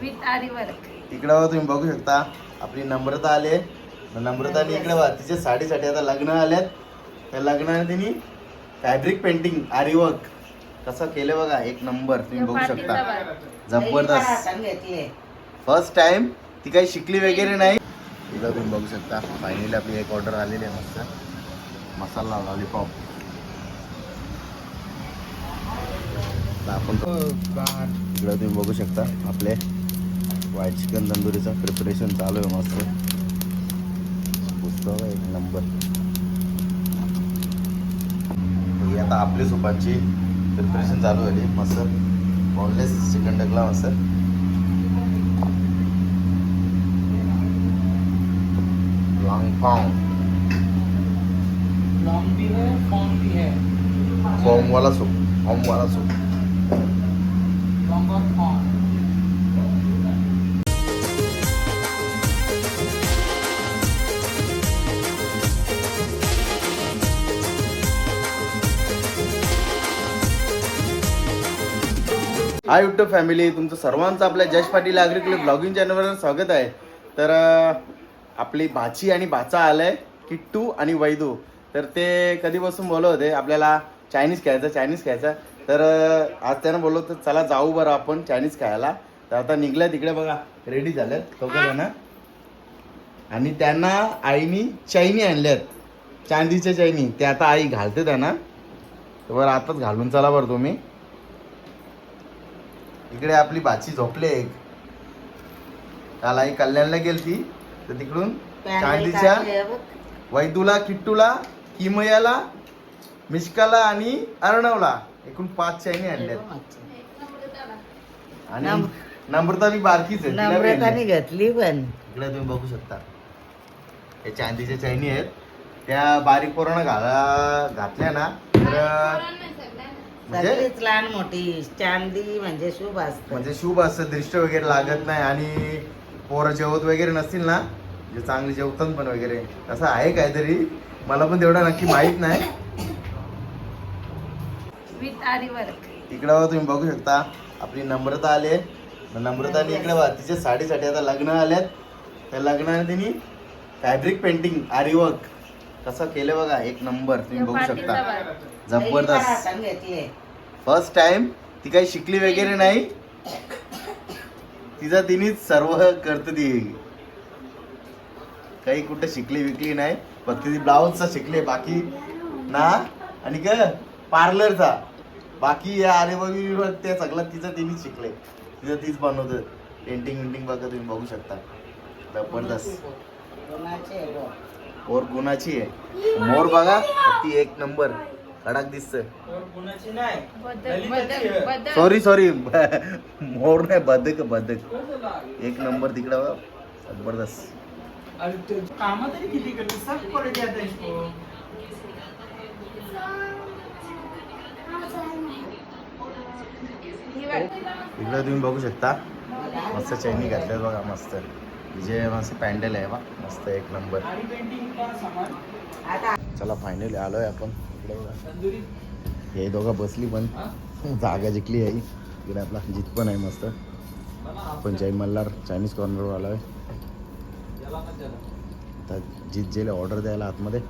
With आरी work. इकडं बघा तुम्ही बघू शकता आपली नम्रता आले नम्रताने इकडे बघा तिच्या साडीसाठी आता लग्न आल्यात त्या लग्नाने तिने फॅब्रिक पेंटिंग आरी वर्क कसं केलं बघा एक नंबर तुम्ही बघू शकता. जबरदस्त. फर्स्ट टाइम ती काही शिकली वगैरे नाही. इथं तुम्ही बघू शकता फायनली आपली एक ऑर्डर आलेली आहे मस्त. मसाला लॉलीपॉप आपण इकडं तुम्ही बघू शकता आपले व्हाईट चिकन तंदुरीचं प्रिपरेशन चालू आहे मस्त. पुस्तक एक नंबर ही आता आपली सुपांची प्रिपरेशन चालू झाली. मस्त. बॉनलेस चिकन टाकला मस्त. लॉन्ग फॉर्म फॉर्म वाला सूप फॉर्म वाला सूप हा युट्यूब फॅमिली तुमचं सर्वांचं आपल्या जश पाटील आग्रिकले ब्लॉगिंग चॅनलवर स्वागत आहे. तर आपली भाची आणि भाचा आलाय किट्टू आणि वैदू. तर ते कधीपासून बोलत होते आपल्याला चायनीज खायचं चायनीज खायचं तर आज त्यानं बोललो तर चला जाऊ बरं आपण चायनीज खायला तर आता निघल्या तिकडे बघा रेडी झाल्यात चौघ जण आणि त्यांना आईनी चैनी आणल्यात चांदीच्या चैनी. ते आता आई घालते त्यांना. बरं आताच घालून चला बरं तुम्ही. इकडे आपली भाची झोपले एक. काल आई कल्याणला गेलती तर तिकडून चांदीच्या वैदूला किट्टूला किमयाला मिश्काला आणि अर्णवला. एकूण पाच चैनी आणल्या आणि नम- नम्रता मी बारकीच आहे. नम्रताने घेतली पण. इकडे तुम्ही बघू शकता. हे चांदीच्या चैनी आहेत. त्या बारीक पोरानं घाला घातल्या ना तर सगळीच लहान मोठी चांदी म्हणजे शुभ असत. म्हणजे शुभ असतं दृष्ट वगैरे लागत नाही आणि पोरं जेवत वगैरे नसतील ना जे चांगले जेवतात पण वगैरे. असं आहे काहीतरी? मला पण तेवढं नक्की माहीत नाही. इकडं बघा तुम्ही बघू शकता आपली नम्रता आले नम्रताने इकडे बघा तिच्या साडीसाठी आता लग्न आल्यात. त्या लग्नाने तिने फॅब्रिक पेंटिंग आरी वर्क कसं केलं बघा एक नंबर तुम्ही बघू शकता. जबरदस्त. घेतले फर्स्ट टाइम ती काही शिकली वगैरे नाही. तिचा तिनेच सर्व करते ती. काही कुठं शिकली विकली नाही फक्त ती ब्लाऊजचा शिकले बाकी ना? आणि का पार्लरचा बाकी या आरे बघी ते सगळं तिचं तिनेच शिकले. तिचं तीच बनवतं. पेंटिंग विंटिंग बघा तुम्ही बघू शकता. जबरदस्त. कोणाचे गं? और गुणाची आहे? मोर बघा ती एक नंबर कडक दिसत सॉरी सॉरी मोर नाही बदक बदक. एक नंबर तिकडं. जबरदस्त. ही. इकडं तुम्ही बघू शकता. मस्त चैनी घातल्यात बघा मस्त. जे मस्त पॅन्डल आहे बा मस्त एक नंबर. चला फायनली आलोय आपण. इकडे बघा हे दोघं बसली पण जागा जिंकली आहे. इकडे आपला जित पण आहे मस्त. आपण जय मल्हार चायनीज कॉर्नरवर आहे. तर जित जेला ऑर्डर द्यायला आतमध्ये.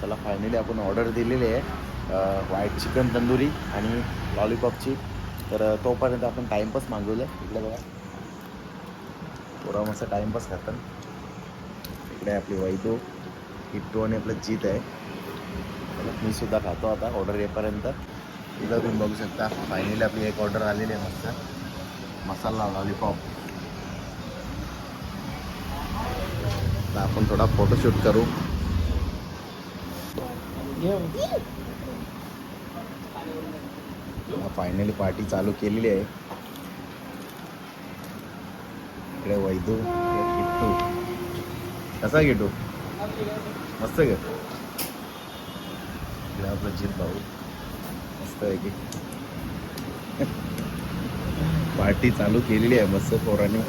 चला फायनली आपण ऑर्डर दिलेली आहे. व्हाईट चिकन तंदुरी आणि लॉलीपॉपची तर तोपर्यंत आपण टाईमपास मागवलं इकडे बघा. थोडा मस्त टाईमपास खातात इकडे आपली वैदो किट्टू आणि आपलं जीत आहे. तर मी सुद्धा खातो आता ऑर्डर येईपर्यंत. इकडं तुम्ही बघू शकता फायनली आपली एक ऑर्डर आलेली आहे मस्त. मसाला लॉलीपॉप आता आपण थोडा फोटोशूट करू. फायनली पार्टी चालू केलेली आहे. इकडे वैदू किट्टू कसा घेतो? मस्त घेतो आपला आपलं जीत भाऊ. मस्त आहे की. पार्टी चालू केलेली आहे मस्त पोराने.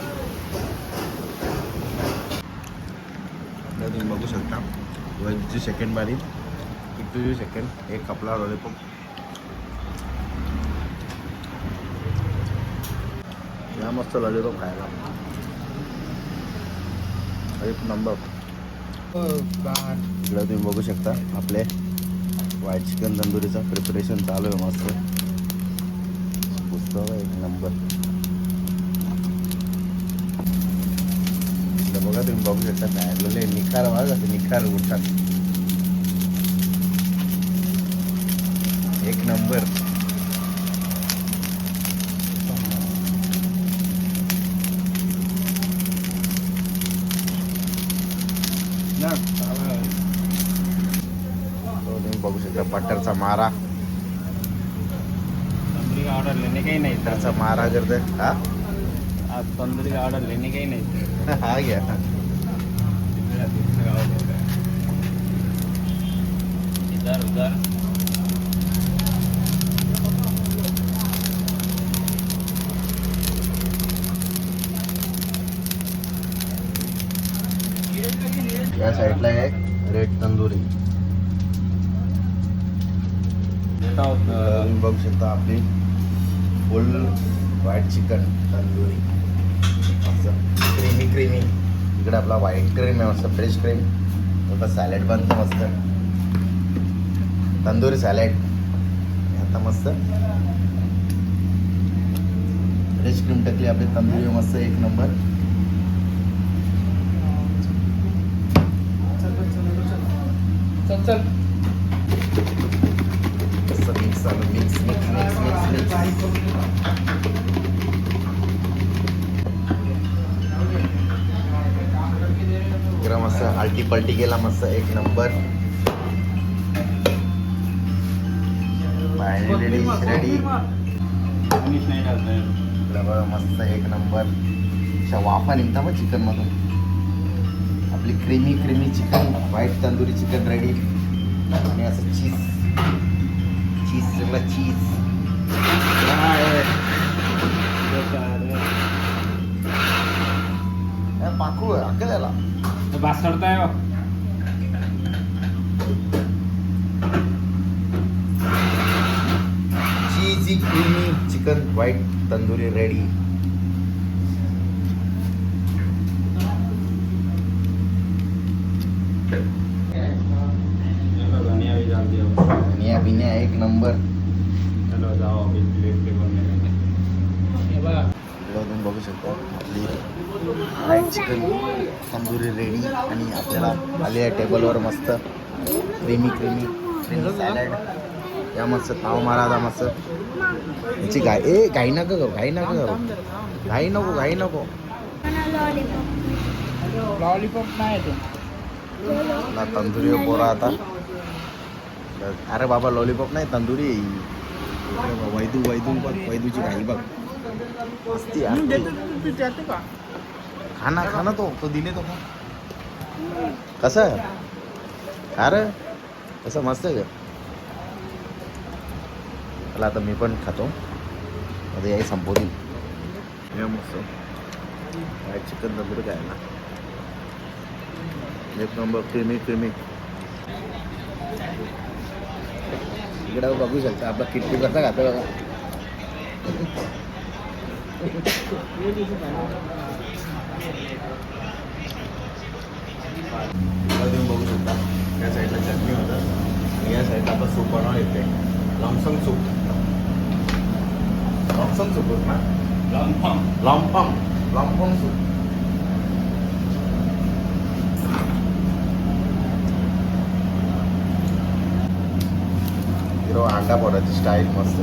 तुम्ही बघू शकता. वैद्यची सेकंड बारी. किती सेकंड एक कपला लॉलीपॉप मस्त लॉलीपॉप खायला. एक नंबर इकडं तुम्ही बघू शकता आपले वाईट चिकन तंदुरीचं प्रिपरेशन चालू आहे मस्त. पुस्तक एक नंबर बघा तुम्ही बघू शकता काय निखार बघा ते निखार उठतात. एक नंबर तो तुम्ही बघू शकता बटरचा मारा. तंदूरी का ऑर्डर लेने का ही नहीं. था बटरचा मारा करते हा? आज तंदूरी का ऑर्डर लेने का ही नहीं. था हा घ्या. मेरा दूसरे का ऑर्डर है इधर उधर. या साईडला आहे रेड तंदुरी. बताओ तुम्ही बघू शकता आपली फुल व्हाईट चिकन तंदुरी. असं क्रीमी क्रीमी इकडे आपला व्हाईट क्रीम आहे मस्त फ्रेश क्रीम आता सॅलड बनतं मस्त. तंदुरी सॅलड आता मस्त. फ्रेश क्रीम टाकली आपली तंदुरी मस्त एक नंबर चल चल. मस्त मिक्स झालं mix mix mix mix mix इकडं मस्त आलटी पलटी केला मस्त एक नंबर रेडी रेडी हैं बघा मस्त एक नंबर अशा वाफा निघता मग चिकन मधून. आपली creamy creamy chicken white tandoori chicken ready आणि असं चीज चीज सगळं चीज पाकू अकेल्याला तो बात करता है वो cheesy creamy chicken white tandoori ready number. चलो जाओ अभी प्लेट पे बनने लगे इकडं तुम्ही बघू शकता. आपली व्हाईट चिकन तंदुरी रेडी आणि आपल्याला आली आहे टेबलवर मस्त. क्रीमी क्रीमी क्रीमी सॅलड या मस्त ताव मारा आता मस्त. याची गाय ए घाई नका करू घाई नका करू. घाई नको घाई नको. लॉलीपॉप. नाही तो ना तंदुरी पोरा आता. अरे बाबा लॉलीपॉप नाही तंदुरी वैदू वैदू बघ वैदूची घाई बघ. आहे. खाना खाना तो तो दिले तो. कसं? आहे अरे कसं मस्त आहे चला आता मी पण खातो. आता याही संपवतील. मस्त. व्हाईट चिकन तंदुरी काय ना एक नंबर क्रीमी क्रीमी इकडे बघू शकता. आपला किट्टू कसा खातो बघा. तुम्ही बघू शकता. या साईडला चटणी होतं. आणि या साईडला आपलं सूप बनवायला येते. लॉमसम सूप. लॉमसम सूप होत ना? लॉलीपॉप लॉम्पम लॉम्पम सूप. हिरो अंडा पोराची स्टाईल मस्त.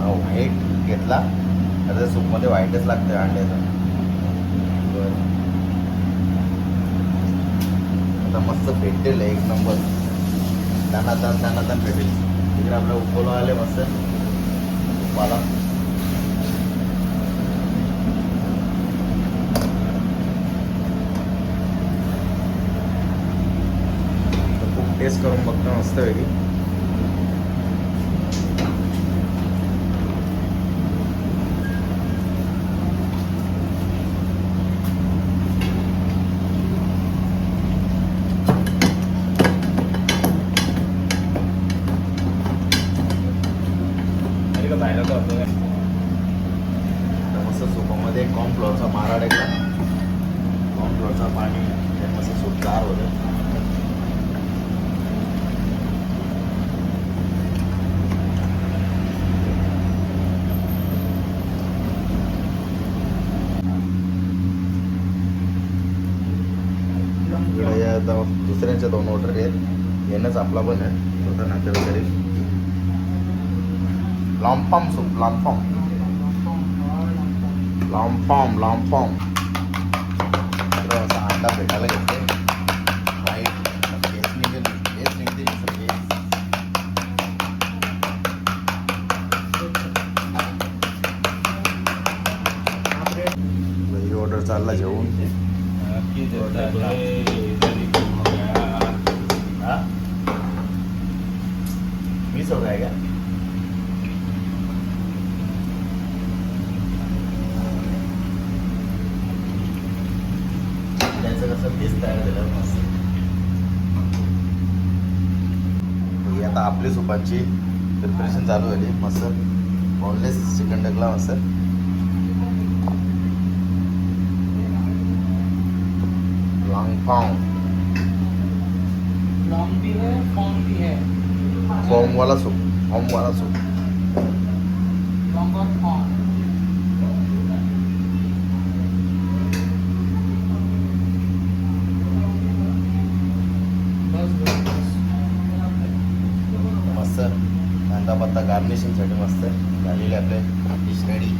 व्हाईट घेतला. त्याच्या सूपमध्ये व्हाईटच लागते अंड्याचं. बरं. आता मस्त भेटेल एक नंबर त्यांना तान त्यांना तान भेटेल. तिकडे आपल्या उपोलो आले मस्त. उपाला तर खूप टेस्ट करून बघतो मस्त वेगळी मेरे को भाई लोग होते हैं मस्त सूपमध्ये कॉर्न फ्लोअरचा मारा टाकला कॉर्न पाणी ते मस्त सूप गार होतं. दुसऱ्यांच्या दोन ऑर्डर आहेत. येणंच आपला पण आहे. होता नातेवाईक वगैरे लॉम्पॉम सूप लॉम्पॉम लॉम्पॉम लॉम्पॉम इकडं असा अंडा भेटायला घेतले वाईट केस निघेल केस निघते नुसतं केस. ही ऑर्डर चालला जेवून हा मीच होत आहे का तेच तयार झालं मस्त ही आता आपली सुपांची प्रिपरेशन चालू झाली. मस्त बोनलेस चिकन टाकला मस्त लॉंग फॉर्म लॉन्ग भी है फॉर्म भी है। फॉर्म वाला सूप फॉर्म वाला सूप. लॉन्ग और फॉर्म बस बस बस मस्त कांदा गार्निशिंगसाठी मस्त झालेले आपले डिश रेडी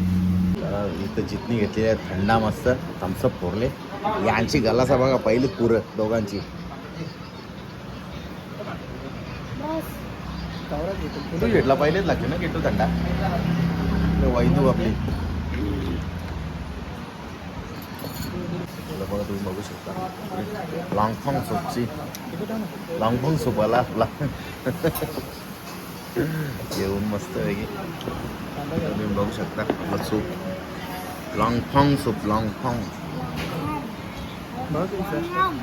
इथं जितनी घेतलेली आहे थंडा मस्त. थम्सअप फोरले यांची गलासा बघा पहिली पुरं दोघांची. किटू घेतला पहिलेच लागते ना किटू थंडा? ते वैदू आपली. बघा तुम्ही बघू शकता. लॉंगफॉंग सूपची. लॉंगफॉंग सूप आला आपला. जेवण मस्त वेगळी तुम्ही बघू शकता आपलं सूप. लॉंगफॉंग सूप लॉंगफॉंग फॉंग.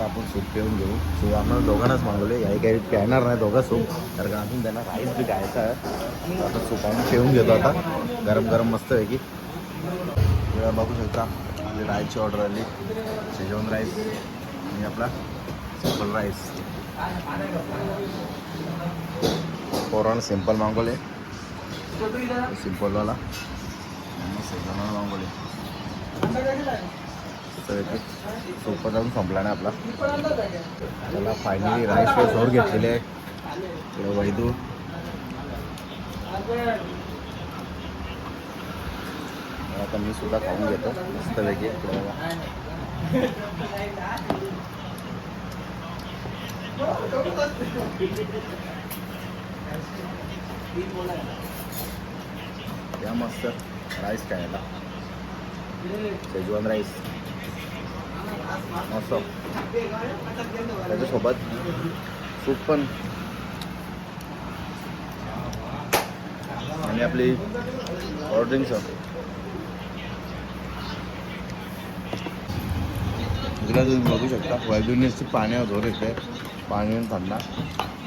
आपण सूप पिऊन घेऊ. सूप आम्हाला दोघांनाच मागवले याही काही प्यायणार नाही दोघं सूप. कारण अजून त्यांना राईस बी घ्यायचा आहे. आता सूप आम्ही पिऊन घेतो आता. गरम गरम मस्त आहे की बघू शकता आपली राईसची ऑर्डर आली. शेजवान राईस आणि आपला सिंपल राईस कोरोना सिंपल मागवले सिम्पलवाला आणि शेजवानवाला मागवले सोपं जाऊन संपला नाही आपला. त्याला फायनली राईस वे जोर घेतलेले आहे. वैदू. आता मी सुद्धा खाऊन घेतो. मस्त वेगळी इकडे या मस्त राईस खायला. Schezwan rice. मस्त. त्याच्यासोबत सूप पण. आणि आपली ड्रिंक्स इकडे तुम्ही बघू शकता वैदुनीची पाण्यावर जोर येते. पाणी आणि थंडा.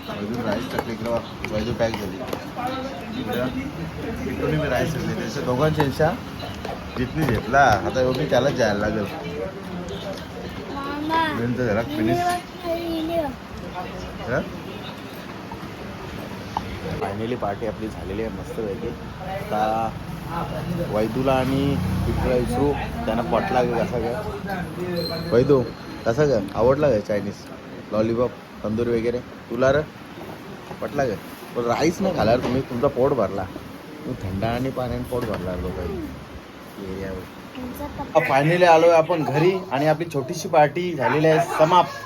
वैदून राईस टाकले इकडं वैदू पॅक झाली. इकडं इकडून मी राईस टाकले त्याच्या दोघांच्या इच्छा जितनी घेतला आता एवढी त्यालाच जायला लागेल. नंतर जरा फिनिश फायनली पार्टी आपली झालेली आहे मस्त पैकी. आता वैदूला आणि इकडं विसरू त्यांना पटला कसा काय? वैदू कसा काय? आवडला काय चायनीज लॉलीपॉप तंदूर वगैरे. तुला र? पटला काय पण राईस नाही खाल्यावर तुम्ही तुमचा पोट भरला. तुम्ही थंड आणि पाण्याने पोट भरला लोकांनी एरियावर. फायनली आहे आपण घरी आणि आपली छोटीशी पार्टी झालेली आहे समाप्त.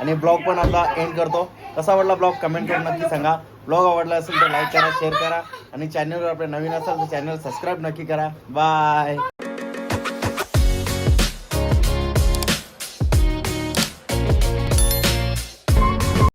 आणि ब्लॉग पण आपला एंड करतो. कसा आवडला ब्लॉग? कमेंट करून नक्की सांगा. ब्लॉग आवडला असेल तर लाईक करा शेअर करा. आणि चॅनलवर आपल्या नवीन असाल तर चॅनल सबस्क्राईब नक्की करा. बाय